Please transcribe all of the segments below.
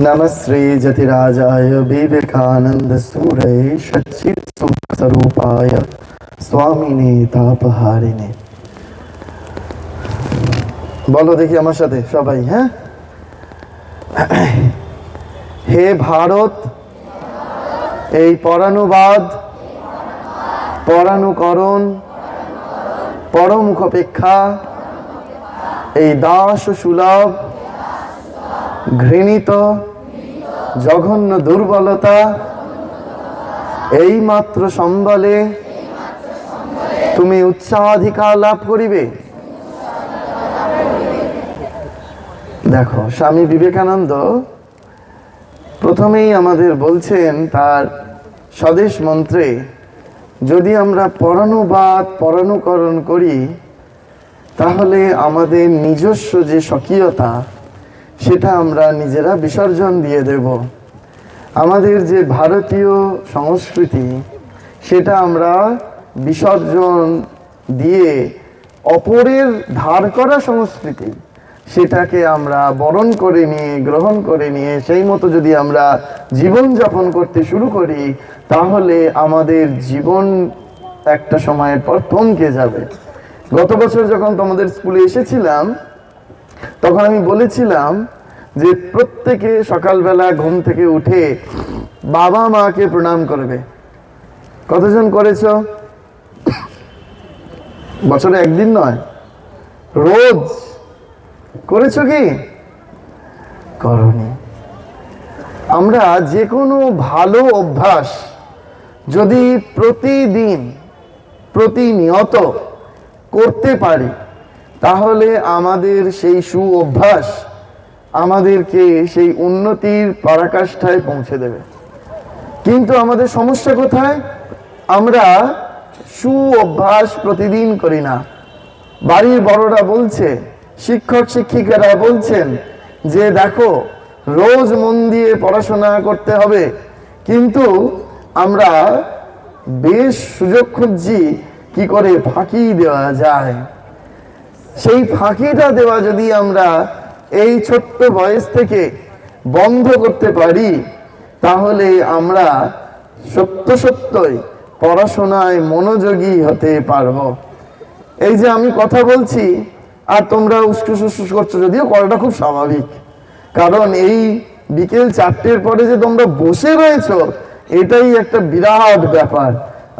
नमस्ते जतिराजाय विवेकानंद सूरय सच्चित सुख स्वरूपाय स्वामिने तापहारिणे বলো দেখি আমার সাথে সবাই হ্যাঁ হে ভারত এই পরানুবাদ পরানুকরণ পরমুখ অপেক্ষা এই দাস সুলভ, ঘৃণিত, জঘন্য দুর্বলতা এই মাত্র সম্বলে তুমি উৎসাহাধিকার লাভ করিবে। দেখো, স্বামী বিবেকানন্দ প্রথমেই আমাদের বলছেন তার স্বদেশ মন্ত্রে, যদি আমরা পরানুবাদ, পরানুকরণ করি তাহলে আমাদের নিজস্ব যে স্বকীয়তা, সেটা আমরা নিজেরা বিসর্জন দিয়ে দেব। আমাদের যে ভারতীয় সংস্কৃতি, সেটা আমরা বিসর্জন দিয়ে অপরের ধার করা সংস্কৃতি, সেটাকে আমরা বরণ করে নিয়ে, গ্রহণ করে নিয়ে, সেই মতো যদি আমরা জীবন যাপন করতে শুরু করি, তাহলে আমাদের জীবন একটা সময়ের পর থমকে যাবে। গত বছর যখন তোমাদের স্কুলে এসেছিলাম, তখন আমি বলেছিলাম যে প্রত্যেকে সকালবেলা ঘুম থেকে উঠে বাবা মাকে প্রণাম করবে। কতজন করেছ? বছরে একদিন নয়, রোজ। করেছ কি? করনি। আমরা যে কোনো ভালো অভ্যাস যদি প্রতিদিন, প্রতিনিয়ত করতে পারি, তাহলে আমাদের সেই সু অভ্যাস আমাদেরকে সেই উন্নতির পরাকাষ্ঠায় পৌঁছে দেবে। কিন্তু আমাদের সমস্যা কোথায়? আমরা সু অভ্যাস প্রতিদিন করি না। বাড়ির বড়রা বলছে, শিক্ষক, শিক্ষিকারা বলছেন যে, দেখো, রোজ মন দিয়ে পড়াশোনা করতে হবে, কিন্তু আমরা বেশ সুযোগ খুঁজছি কি করে ফাঁকি দেওয়া যায়? সেই ফাঁকিটা দেওয়া যদি আমরা এই ছোট্ট বয়স থেকে বন্ধ করতে পারি, তাহলে আমরা সত্য সত্যই পড়াশোনায় মনোযোগী হতে পারব। এই যে আমি কথা বলছি, আর তোমরা উস্কুস উস্কুস করছ, যদিও করাটা খুব স্বাভাবিক। কারণ এই বিকেল চারটের পরে যে তোমরা বসে রয়েছো, এটাই একটা বিরাট ব্যাপার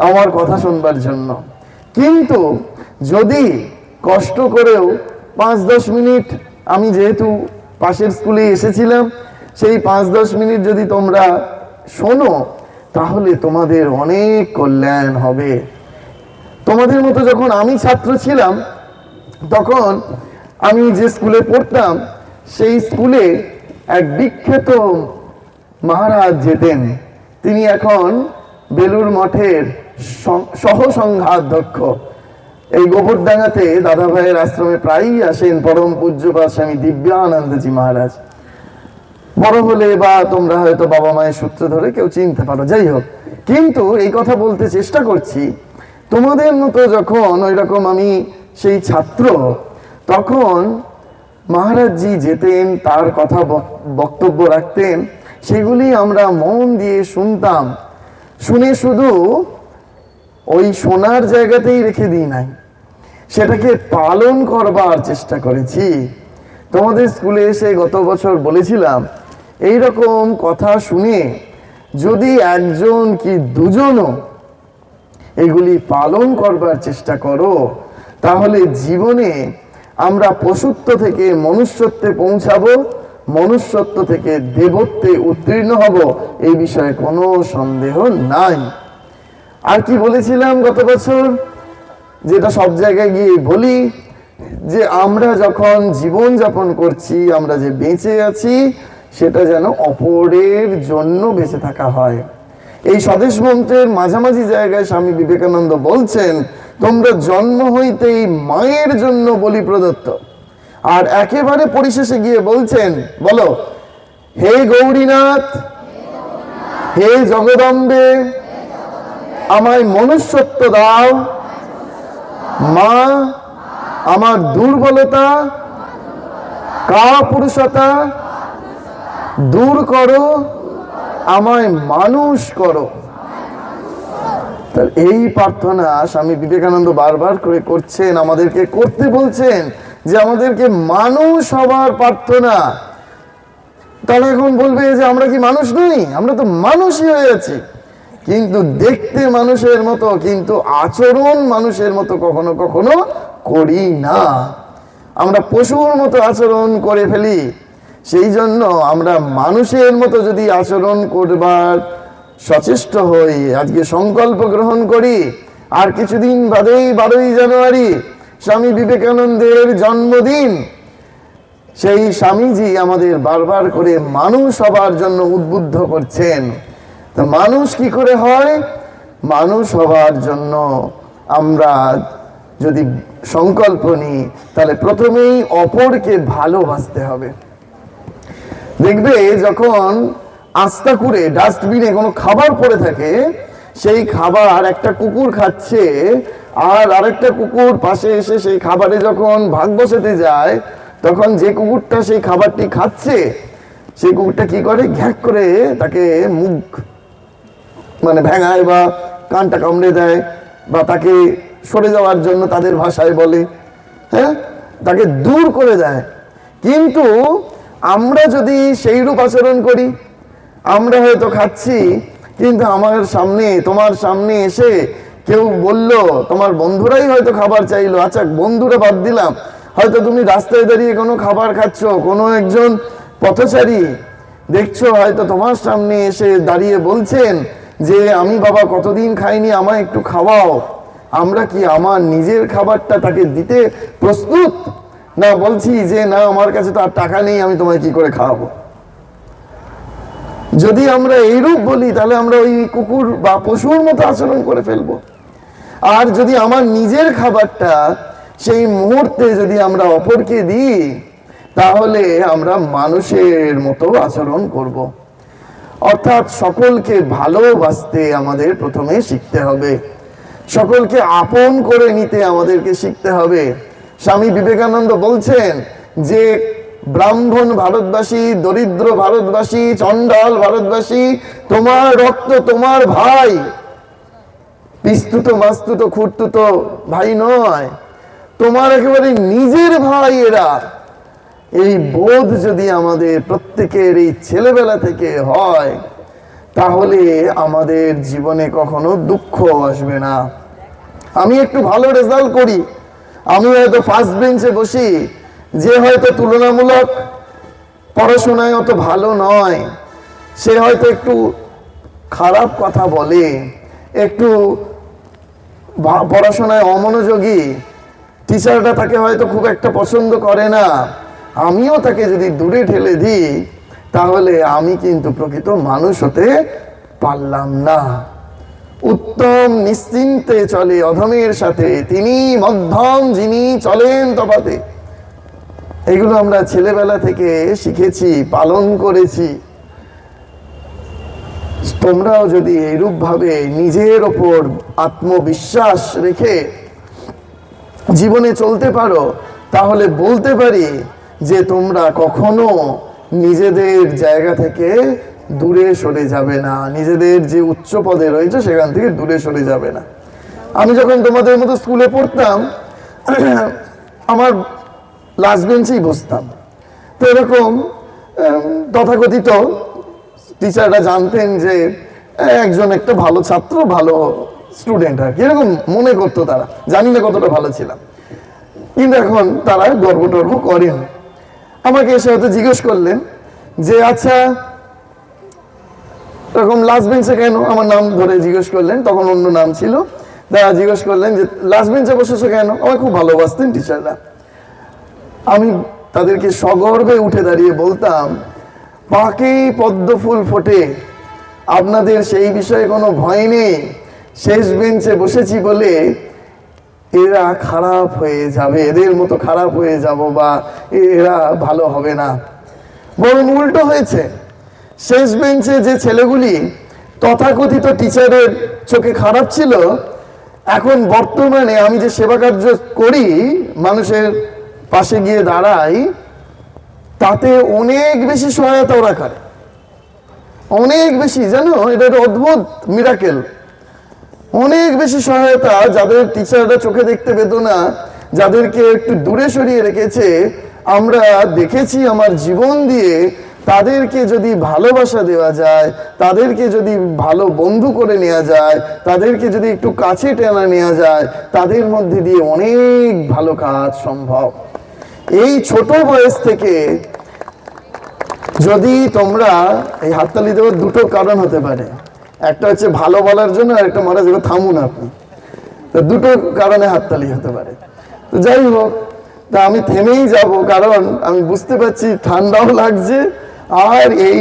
আমার কথা শুনবার জন্য। কিন্তু যদি কষ্ট করেও পাঁচ দশ মিনিট আমি যেহেতু পাশের স্কুলে এসেছিলাম, সেই পাঁচ দশ মিনিট যদি তোমরা শোনো, তাহলে তোমাদের অনেক কল্যাণ হবে। তোমাদের মতো যখন আমি ছাত্র ছিলাম, তখন আমি যে স্কুলে পড়তাম, সেই স্কুলে এক বিখ্যাত মহারাজ যেতেন। তিনি এখন বেলুর মঠের সহসংঘাধ্যক্ষ। এই গোবরডাঙ্গাতে দাদা ভাইয়ের আশ্রমে প্রায়ই আসেন পরম পূজ্যপাত স্বামী দিব্যানন্দজি মহারাজ। বড় হলে বা তোমরা হয়তো বাবা মায়ের সূত্র ধরে কেউ চিনতে পারো। যাই হোক, কিন্তু এই কথা বলতে চেষ্টা করছি। তোমাদের মতো যখন ওই রকম আমি সেই ছাত্র, তখন মহারাজজি যেতেন, তার কথা বক্তব্য রাখতেন, সেগুলি আমরা মন দিয়ে শুনতাম। শুনে শুধু ওই সোনার জায়গাতেই রেখে দিই নাই। সেটাকে পালন করবার চেষ্টা করেছি। তোমাদের স্কুলে এসে গত বছর বলেছিলাম এই রকম কথা শুনে যদি একজন কি দুজনও এগুলি পালন করবার চেষ্টা করো, তাহলে জীবনে আমরা পশুত্ব থেকে মনুষ্যত্বে পৌঁছাবো, মনুষ্যত্ব থেকে দেবত্বে উত্তীর্ণ হব এই বিষয়ে কোনো সন্দেহ নাই। আর কি বলেছিলাম গত বছর? যেটা সব জায়গায় গিয়ে বলি, যে আমরা যখন জীবন যাপন করছি, আমরা যে বেঁচে আছি, সেটা যেন অপরের জন্য বেঁচে থাকা হয়। এই স্বদেশ মন্ত্রের মাঝামাঝি জায়গায় স্বামী বিবেকানন্দ বলছেন, তোমরা জন্ম হইতেই মায়ের জন্য বলি প্রদত্ত। আর একেবারে পরিশেষে গিয়ে বলছেন, বলো, হে গৌরীনাথ, হে জগদম্বে আমায় মনুষ্যত্ব দাও। মা, আমার দুর্বলতা কা পুরুষতা দূর করো, আমায় মানুষ করো। এই প্রার্থনা স্বামী বিবেকানন্দ বারবার করে করছেন, আমাদেরকে করতে বলছেন যে আমাদেরকে মানুষ হবার প্রার্থনা। তাহলে এখন বলবে যে আমরা কি মানুষ নই? আমরা তো মানুষই হয়ে আছি। কিন্তু দেখতে মানুষের মতো, কিন্তু আচরণ মানুষের মতো কখনো কখনো করি না। আমরা পশুর মতো আচরণ করে ফেলি, সেই জন্য আমরা মানুষের মতো যদি আচরণ করবার সচেষ্ট হই, আজকে সংকল্প গ্রহণ করি, আর কিছুদিন বাদেই বারোই জানুয়ারি স্বামী বিবেকানন্দের জন্মদিন, সেই স্বামীজি আমাদের বারবার করে মানুষ হবার জন্য উদ্বুদ্ধ করছেন। তো মানুষ কি করে হয়? মানুষ হবার জন্য আমরা যদি সংকল্প নিই, তাহলে প্রথমেই অপরকে ভালোবাসতে হবে। দেখবে যখন আস্তা করে ডাস্টবিনে কোনো খাবার পড়ে থাকে, সেই খাবার একটা কুকুর খাচ্ছে, আর আরেকটা কুকুর পাশে এসে সেই খাবারে যখন ভাগ বসাতে যায়, তখন যে কুকুরটা সেই খাবারটি খাচ্ছে, সেই কুকুরটা কি করে? ঘ্যাক করে তাকে মুখ মানে ভেঙায় বা কানটা কামড়ে দেয় বা তাকে সরে যাওয়ার জন্য তাদের ভাষায় বলে হ্যাঁ? তাকে দূর করে দেয়। কিন্তু আমরা যদি সেই রূপ আচরণ করি, আমরা হয়তো খাচ্ছি, কিন্তু আমার সামনে, তোমার সামনে এসে কেউ বলল, তোমার বন্ধুরাই হয়তো খাবার চাইলো। আচ্ছা বন্ধুরা বাদ দিলাম। হয়তো তুমি রাস্তায় দাঁড়িয়ে কোনো খাবার খাচ্ছ, কোনো একজন পথচারী। দেখছ, হয়তো তোমার সামনে এসে দাঁড়িয়ে বলছেন যে আমি বাবা কতদিন খাইনি, আমায় একটু খাওয়াও। আমরা কি আমার নিজের খাবারটা তাকে দিতে প্রস্তুত? না, বলছি যে না, আমার কাছে তো আর টাকা নেই, আমি তোমায় কি করে খাওয়াবো? যদি আমরা এইরূপ বলি, তাহলে আমরা ওই কুকুর বা পশুর মতো আচরণ করে ফেলব। আর যদি আমার নিজের খাবারটা সেই মুহূর্তে যদি আমরা অপরকে দিই, তাহলে আমরা মানুষের মতো আচরণ করব। অর্থাৎ সকলকে ভালোবাসতে আমাদের প্রথমে শিখতে হবে। সকলকে আপন করে নিতে আমাদেরকে শিখতে হবে। স্বামী বিবেকানন্দ বলছেন যে, ব্রাহ্মণ ভারতবাসী, দরিদ্র ভারতবাসী, চণ্ডাল ভারতবাসী, তোমার রক্ত তোমার ভাই। পিস্তুত মাস্তুত খুঁড়তুত ভাই নয়। তোমার একেবারে নিজের ভাই এরা। এই বোধ যদি আমাদের প্রত্যেকের এই ছেলেবেলা থেকে হয়, তাহলে আমাদের জীবনে কখনো দুঃখ আসবে না। আমি একটু ভালো রেজাল্ট করি। আমি হয়তো ফার্স্ট বেঞ্চে বসি, যে হয়তো তুলনামূলক পড়াশোনায় অত ভালো নয়। সে হয়তো একটু খারাপ কথা বলে, একটু পড়াশোনায় অমনোযোগী। টিচাররা তাকে হয়তো খুব একটা পছন্দ করে না। আমিও তাকে যদি দূরে ঠেলে দিই, তাহলে আমি কিন্তু প্রকৃত মানুষ হতে পারলাম না। উত্তম নিশ্চিন্তে চলে অধমের সাথে, তিনি মধ্যম যিনি চলেন তফাতে এগুলো আমরা ছেলেবেলা থেকে শিখেছি, পালন করেছি। তোমরাও যদি এইরূপ ভাবে নিজের ওপর আত্মবিশ্বাস রেখে জীবনে চলতে পারো, তাহলে বলতে পারি যে তোমরা কখনো নিজেদের জায়গা থেকে দূরে সরে যাবে না। নিজেদের যে উচ্চ পদে রয়েছে, সেখান থেকে দূরে সরে যাবে না। আমি যখন তোমাদের মতো স্কুলে পড়তাম, আমার লাস্ট বেঞ্চেই বসতাম। তো এরকম তথাকথিত টিচাররা জানতেন যে একজন একটা ভালো ছাত্র, ভালো স্টুডেন্ট আর কি। এরকম মনে করতো তারা। জানি না কতটা ভালো ছিলাম। কিন্তু এখন তারা গর্ব টর্ব করেন। আমাকে এসে হয়তো জিজ্ঞেস করলেন যে আচ্ছা এরকম লাস্ট বেঞ্চে কেন? আমার নাম ধরে জিজ্ঞেস করলেন, তখন অন্য নাম ছিল। তারা জিজ্ঞেস করলেন যে লাস্ট বেঞ্চে বসেছো কেন? আমার খুব ভালোবাসতেন টিচাররা আমি তাদেরকে সগর্বে উঠে দাঁড়িয়ে বলতাম পাকেই পদ্ম ফুল ফোটে, আপনাদের সেই বিষয়ে কোনো ভয় নেই। শেষ বেঞ্চে বসেছি বলে এরা খারাপ হয়ে যাবে, এদের মতো খারাপ হয়ে যাব বা এরা ভালো হবে না। বরং উল্টো হয়েছে। শেষ বেঞ্চে যে ছেলেগুলি তথাকথিত টিচারের চোখে খারাপ ছিল, এখন বর্তমানে আমি যে সেবা কার্য করি, মানুষের পাশে গিয়ে দাঁড়াই, তাতে অনেক বেশি সহায়তা ওরা করে। অনেক বেশি, জানো? এটা অদ্ভুত মিরাকেল অনেক বেশি সহায়তা যাদের টিচাররা চোখে দেখতে পেত না, যাদেরকে একটু দূরে সরিয়ে রেখেছে, আমরা দেখেছি আমার জীবন দিয়ে তাদেরকে যদি ভালোবাসা দেওয়া যায়, তাদেরকে যদি ভালো বন্ধু করে নেওয়া যায়, তাদেরকে যদি একটু কাছে টেনা নেওয়া যায়, তাদের মধ্যে দিয়ে অনেক ভালো কাজ সম্ভব। এই ছোট বয়স থেকে যদি তোমরা এই হাততালি দেওয়ার দুটো কারণ হতে পারে। একটা হচ্ছে ভালো বলার জন্য আর একটা মহারাজ এবার থামুন আপনি। তো দুটো কারণে হাততালি হতে পারে। তো যাই হোক, তা আমি থেমেই যাব কারণ আমি বুঝতে পারছি ঠান্ডাও লাগছে আর এই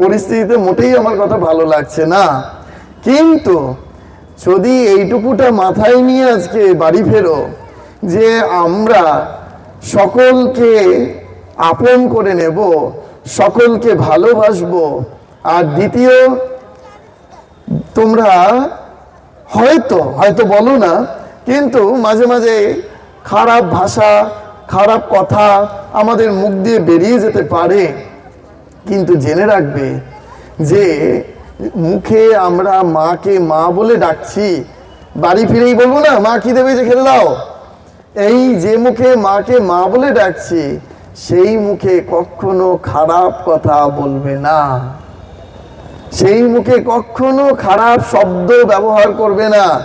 পরিস্থিতিতে মোটেই আমার কথা ভালো লাগছে না। কিন্তু যদি এইটুকুটা মাথায় নিয়ে আজকে বাড়ি ফেরো যে আমরা সকলকে আপন করে নেব, সকলকে ভালোবাসবো, আর দ্বিতীয় তোমরা হয়তো হয়তো বলো না, কিন্তু মাঝে মাঝে খারাপ ভাষা, খারাপ কথা আমাদের মুখ দিয়ে বেরিয়ে যেতে পারে। কিন্তু জেনে রাখবে যে মুখে আমরা মাকে মা বলে ডাকছি, বাড়ি ফিরেই বলব না, মা কি দেবে যে খেতে দাও? এই যে মুখে মাকে মা বলে ডাকছি, সেই মুখে কখনো খারাপ কথা বলবে না। সেই মুখে কখনো খারাপ শব্দ ব্যবহার করবে না।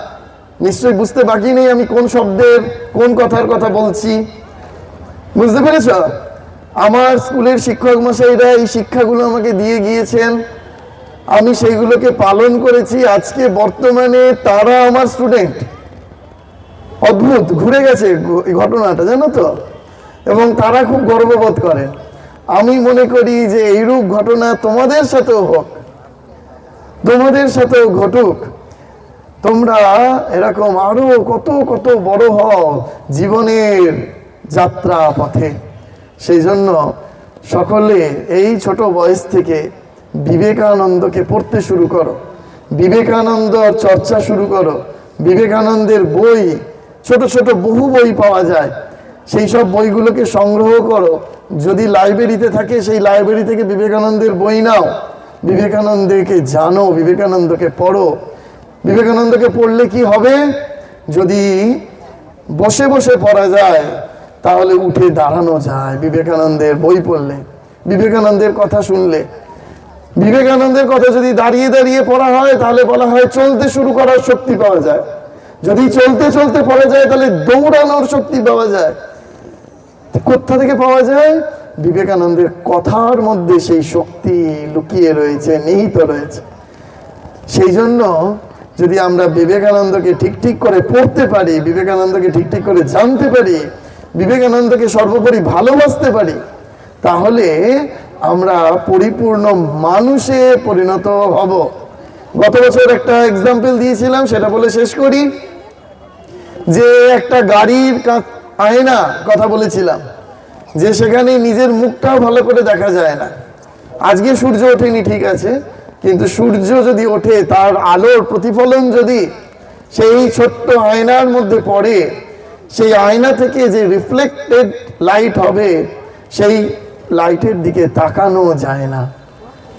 নিশ্চয়ই বুঝতে বাকি নেই আমি কোন শব্দের, কোন কথার কথা বলছি। বুঝতে পেরেছ? আমার স্কুলের শিক্ষক মশাইরা এই শিক্ষাগুলো আমাকে দিয়ে গিয়েছেন। আমি সেইগুলোকে পালন করেছি। আজকে বর্তমানে তারা আমার স্টুডেন্ট। অদ্ভুত, ঘুরে গেছে ঘটনাটা, জানো তো? এবং তারা খুব গর্ববোধ করে। আমি মনে করি যে এইরূপ ঘটনা তোমাদের সাথেও হোক। তোমাদের সাথেও ঘটুক, তোমরা এরকম আরও কত কত বড় হও জীবনের যাত্রা পথে। সেই জন্য সকলে এই ছোট বয়স থেকে বিবেকানন্দকে পড়তে শুরু করো। বিবেকানন্দ চর্চা শুরু করো। বিবেকানন্দের বই, ছোট ছোট বহু বই পাওয়া যায়। সেই সব বইগুলোকে সংগ্রহ করো। যদি লাইব্রেরিতে থাকে, সেই লাইব্রেরি থেকে বিবেকানন্দের বই নাও। বিবেকানন্দকে জানো? বিবেকানন্দকে পড়ো। বিবেকানন্দকে পড়লে কি হবে? যদি বসে বসে পড়া যায়, তাহলে উঠে দাঁড়ানো যায় বিবেকানন্দের বই পড়লে। বিবেকানন্দের কথা শুনলে। বিবেকানন্দের কথা যদি দাঁড়িয়ে দাঁড়িয়ে পড়া হয়, তাহলে বলা হয় চলতে শুরু করার শক্তি পাওয়া যায়। যদি চলতে চলতে পড়া যায়, তাহলে দৌড়ানোর শক্তি পাওয়া যায়। কোথা থেকে পাওয়া যায়? বিবেকানন্দের কথার মধ্যে সেই শক্তি লুকিয়ে রয়েছে, নিহিত রয়েছে। সেই জন্য যদি আমরা বিবেকানন্দকে ঠিক ঠিক করে পড়তে পারি, বিবেকানন্দকে ঠিক ঠিক করে জানতে পারি, বিবেকানন্দকে সর্বোপরি ভালোবাসতে পারি, তাহলে আমরা পরিপূর্ণ মানুষে পরিণত হব। গত বছর একটা এক্সাম্পল দিয়েছিলাম, সেটা বলে শেষ করি। যে একটা গাড়ির আয়না, কথা বলেছিলাম। যে সেখানে নিজের মুখটাও ভালো করে দেখা যায় না। আজকে সূর্য ওঠেনি, ঠিক আছে, কিন্তু সূর্য যদি ওঠে, তার আলোর প্রতিফলন যদি সেই ছোট্ট আয়নার মধ্যে পড়ে, সেই আয়না থেকে যে রিফ্লেক্টেড লাইট হবে, সেই লাইটের দিকে তাকানো যায় না।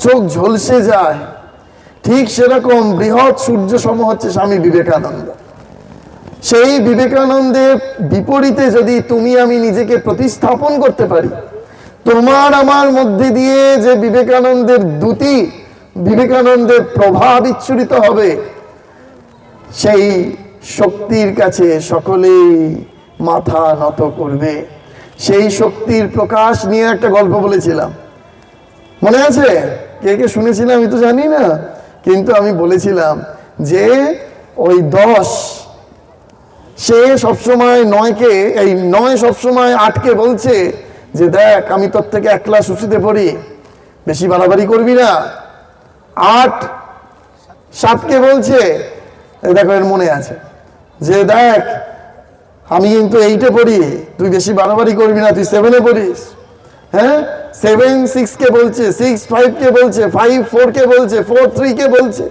চোখ ঝলসে যায়। ঠিক সেরকম বৃহৎ সূর্য সম হচ্ছে স্বামী বিবেকানন্দ। সেই বিবেকানন্দের বিপরীতে যদি তুমি আমি নিজেকে প্রতিস্থাপন করতে পারি, তোমার আমার মধ্যে দিয়ে যে বিবেকানন্দের দ্যুতি, বিবেকানন্দের প্রভাব বিচ্ছুরিত হবে, সেই শক্তির কাছে সকলেই মাথা নত করবে। সেই শক্তির প্রকাশ নিয়ে একটা গল্প বলেছিলাম। মনে আছে? কে কে শুনেছিলাম আমি তো জানি না। কিন্তু আমি বলেছিলাম যে ওই দশ সে সবসময় নয়কে, এই নয় সবসময় আটকে বলছে যে, দেখ, আমি তোর থেকে এক ক্লাস উঁচুতে পড়ি, বেশি বাড়াবাড়ি করবি না। আট সাতকে বলছে দেখো এর মনে আছে, যে, দেখ, আমি কিন্তু এইটে পড়ি, তুই বেশি বাড়াবাড়ি করবি না, তুই সেভেনে পড়িস। হ্যাঁ? সেভেন সিক্স কে বলছে সিক্স ফাইভ কে বলছে ফাইভ ফোর কে বলছে ফোর থ্রি কে বলছে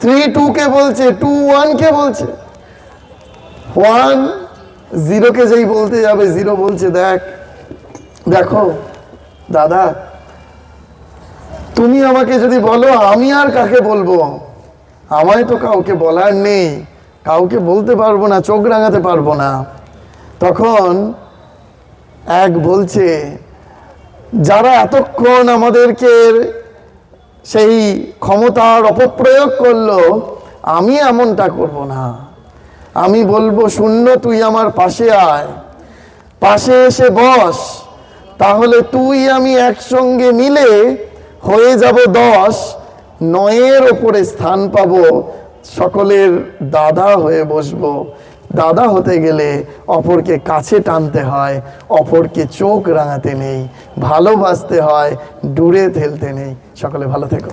থ্রি টু কে বলছে টু ওয়ান কে বলছে। ওয়ান জিরোকে যেই বলতে যাবে জিরো বলছে, দেখ, দেখো, দাদা, তুমি আমাকে যদি বলো, আমি আর কাকে বলব? আমায় তো কাউকে বলার নেই, কাউকে বলতে পারব না, চোখ রাঙাতে পারব না। তখন এক বলছে, যারা এতক্ষণ আমাদেরকে সেই ক্ষমতার অপপ্রয়োগ করল, আমি এমনটা করব না। আমি বলব, শূন্য, তুই আমার পাশে আয়। পাশে এসে বস। তাহলে তুই আমি একসঙ্গে মিলে হয়ে যাব দশ। নয়ের ওপরে স্থান পাব। সকলের দাদা হয়ে বসবো। দাদা হতে গেলে অপরকে কাছে টানতে হয়। অপরকে চোখ রাঙাতে নেই। ভালোবাসতে হয়। দূরে ঠেলতে নেই। সকলে ভালো থেকো।